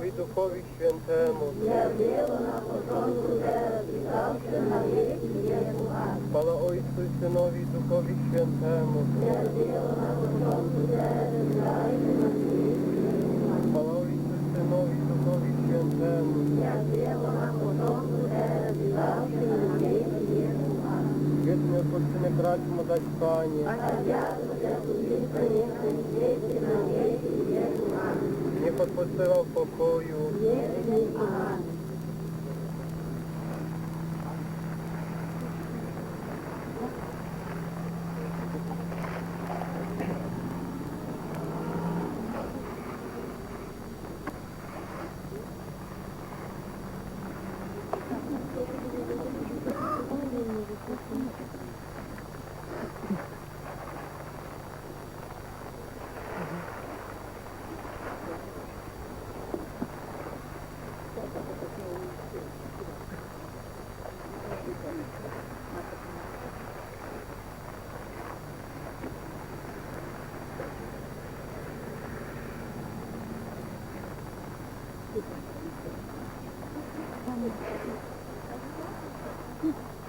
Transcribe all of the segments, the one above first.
Ojcu, Synowi, Duchowi Świętemu. Chwała Ojcu, Synowi, Duchowi Świętemu. Chwała Ojcu, Synowi, Duchowi Świętemu. Wieczny odpoczynek racz mu dać Panie. Niech odpoczywa w pokoju. 嗯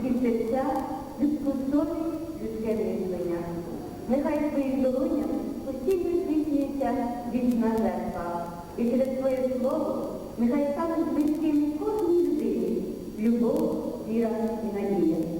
серця, людську людське мислення. Нехай своїх долонях постійно здійснюється вічна жертва. І через твоє слово нехай стануть близьким кожній людині любов, віра і надія.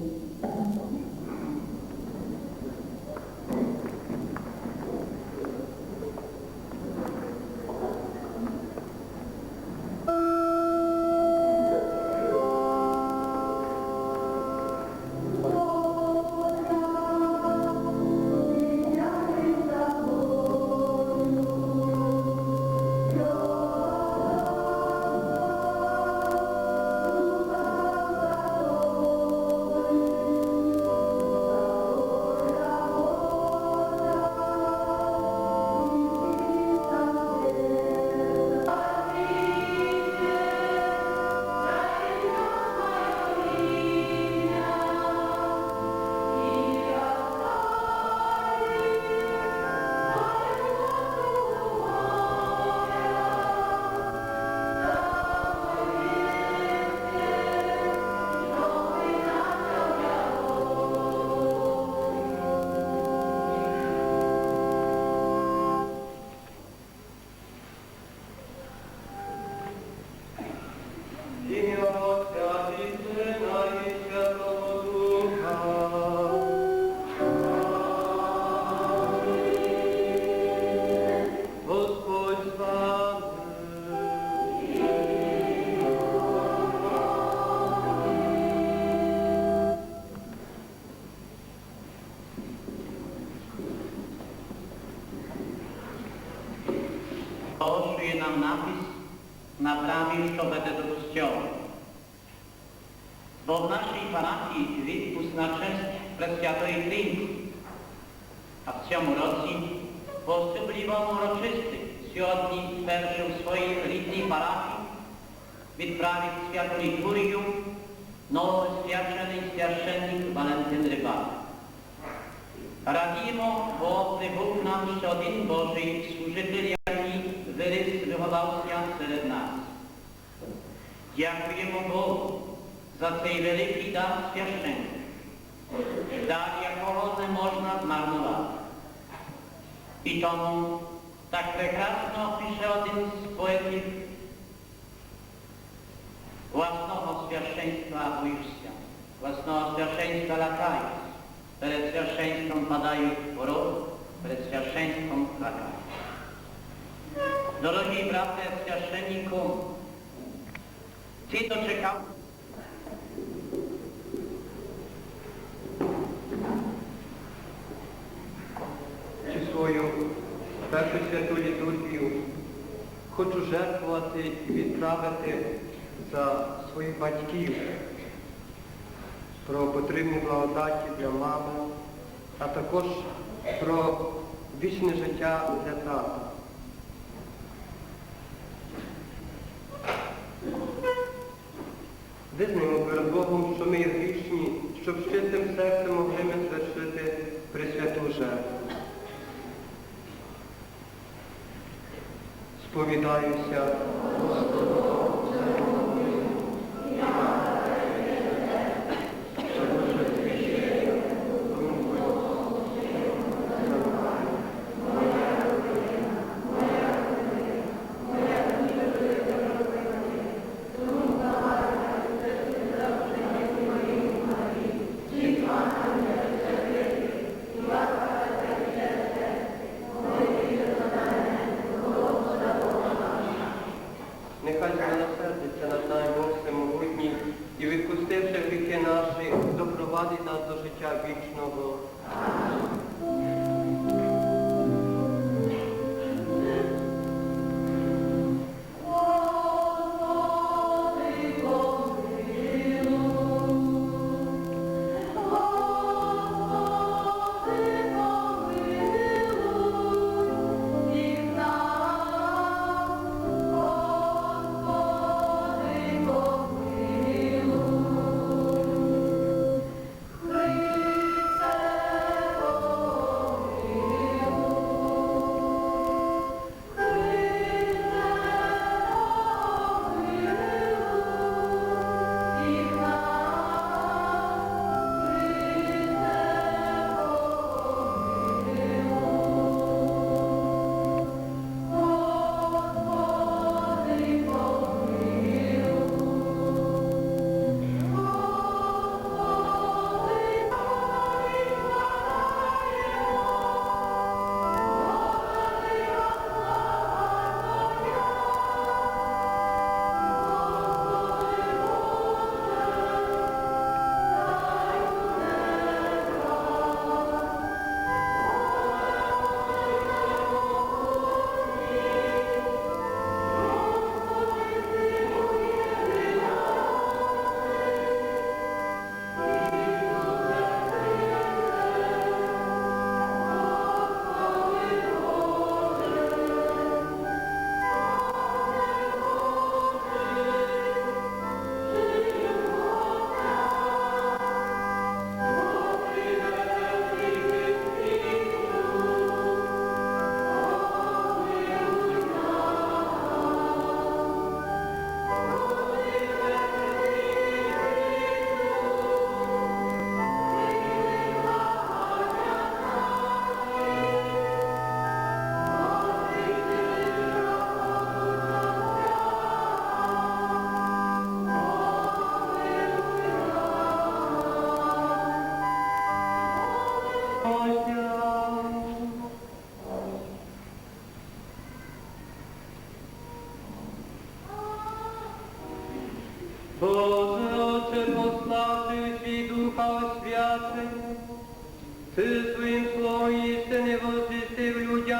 Оголошує нам напис на праві, що веде до костьола. Бо в нашій парафії відпуск на честь Пресвятої Трійці. А в цьому році по особливому урочисти сьогодні перший у своїй рідній парафії відправить святу літургію новосвячений священник Валентин Рибак. Радімо, бо прибув нам ще один Божий служитель, verecki sıralar yansırır nas. Dziękujemy Bogu za Twej wielki dar święszczenia. Dar jako nie można zmarnować. I tomu tak prekrasno pisze jeden z poetów własnego świadczeństwa Wójcia, własnego świadczeństwa latają, przed świadczeństwem padają w przed świadczeństwem klakają. Drogi bracia świadczeniku, ci doczekał Чи свою першу святу літургію хочу жертвувати і відправити за своїх батьків про потрібні благодаті для мами, а також про вічне життя для тата. Визнаємо перед Богом, що ми є грішні, щоб чистим серцем могли ми звершити присвяту жертву. Сповідаюся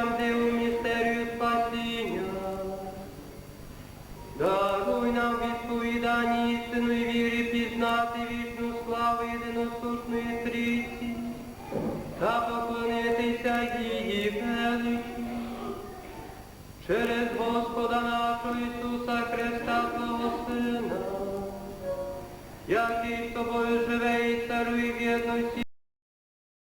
woczystył ludziom dziełu misterium. Даруй нам відповідані істину і вірі пізнати вічну славу єдиносушної трійці та поклонитися величі. Через Господа нашого Ісуса Христа, Твого Сина, який з тобою живе і царує в єдності